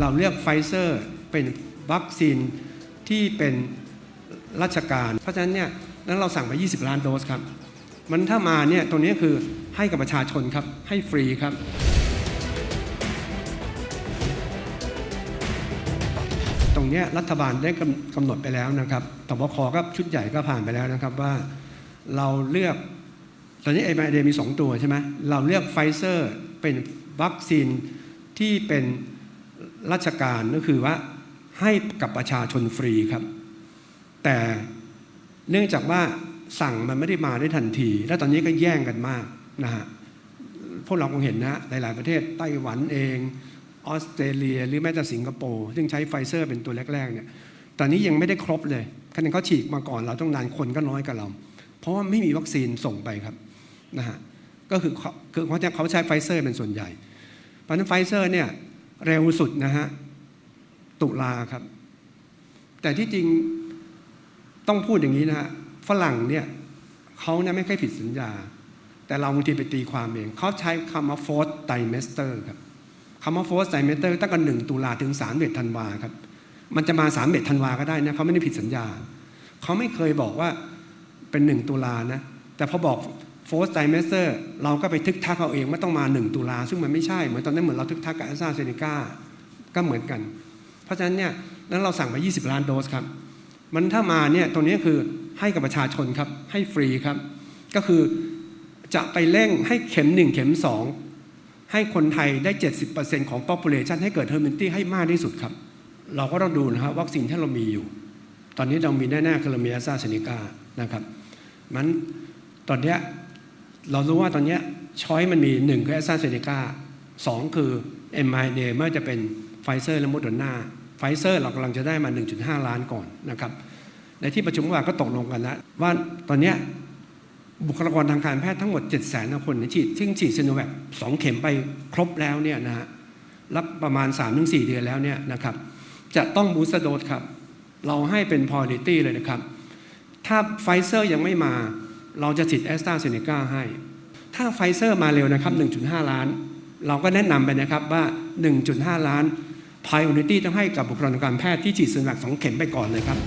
เราเลือกไฟเซอร์เป็นวัคซีนที่เป็นราชการ เพราะฉะนั้นเนี่ยนั้นเราสั่งไป 20 ล้านโดสครับ มันถ้ามาเนี่ยตรงนี้คือให้กับประชาชนครับ ให้ฟรีครับตรงนี้รัฐบาลได้กำหนดไปแล้วนะครับตบคก็ชุดใหญ่ก็ผ่านไปแล้วนะครับว่าเราเลือก ตอนนี้เอ็มไอเดมี 2 ตัวใช่ไหมเราเลือกไฟเซอร์เป็นวัคซีนที่เป็น ราชการก็คือว่าให้กับประชาชนฟรีครับ แต่เนื่องจากว่าสั่งมันไม่ได้มาได้ทันที แล้วตอนนี้ก็แย่งกันมากนะฮะพวกเราคงเห็นนะหลายๆประเทศไต้หวันเองออสเตรเลีย หรือแม้แต่สิงคโปร์ซึ่งใช้ไฟเซอร์เป็นตัวแรกๆเนี่ยตอนนี้ยังไม่ได้ครบเลยคะแนนเขาฉีกมาก่อนเราต้องนานคนก็น้อยกับเรา เพราะว่าไม่มีวัคซีนส่งไปครับนะฮะก็คือเขาคือเขาจะเขาใช้ไฟเซอร์เป็นส่วนใหญ่เพราะฉะนั้นไฟเซอร์เนี่ย เร็วสุดนะฮะ ตุลาครับ แต่ที่จริงต้องพูดอย่างนี้นะฮะฝรั่งเนี่ยเขาเนี่ยไม่ค่อยผิดสัญญา แต่เราบางทีไปตีความเองเขาใช้คำว่า fourth trimester ครับคำว่า fourth trimester ตั้งแต่หนึ่งตุลาถึงสามเดือนธันวาครับ มันจะมาสามเดือนธันวาก็ได้นะเขาไม่ได้ผิดสัญญา เขาไม่เคยบอกว่าเป็นหนึ่งตุลานะ แต่พอบอก fourth trimester เราก็ไปทึกทักเอาเองว่ต้องมาหนึ่งตุลาซึ่งมันไม่ใช่ เหมือนตอนนั้นเหมือนเราทึกทักกับแอสตราเซเนกาก็เหมือนกัน เพราะฉะนั้นเนี่ยนั้นเราสั่งไป 20 ล้านโดสครับ มันถ้ามาเนี่ยตรงนี้คือให้กับประชาชนครับ ให้ฟรีครับ ก็คือจะไปเร่งให้เข็ม 1 เข็ม 2 ให้คนไทยได้ 70%ของ population ให้เกิด herd immunity ให้มากที่สุดครับ เราก็ต้องดูนะครับวัคซีนที่เรามีอยู่ ตอนนี้เรามีแน่ๆคือเรามีแอสตราเซเนกานะครับมันตอนเนี้ย เรารู้ว่าตอนนี้ช้อยมันมี1คือแอสตราเซเนกา2คือ m r n a ไม่ว่าจะเป็นไฟเซอร์และโมเดอร์นาไฟเซอร์เรากำลังจะได้มา 1.5 ล้านก่อนนะครับ ในที่ประชุมเมื่อวานก็ตกลงกันแล้วว่าตอนนี้บุคลากรทางการแพทย์ทั้งหมด 7 0 0 0 0 0คนที่ฉีดซึ่งฉีดซีโนแวคสองเข็มไปครบแล้วเนี่ยนะฮะรับประมาณ 3-4 เดือนแล้วเนี่ยนะครับ จะต้องบูสเตอร์โดสครับ เราให้เป็นพอลิตี้เลยนะครับ ถ้าไฟเซอร์ยังไม่มา เราจะฉีดแอสตราเซเนกาให้ ถ้าไฟเซอร์มาเร็วนะครับ 1.5 ล้าน เราก็แนะนำไปนะครับว่า 1.5 ล้าน priority ต้องให้กับบุคลากรทางการแพทย์ที่ฉีดซีโนแวคสองเข็มไปก่อนเลยครับ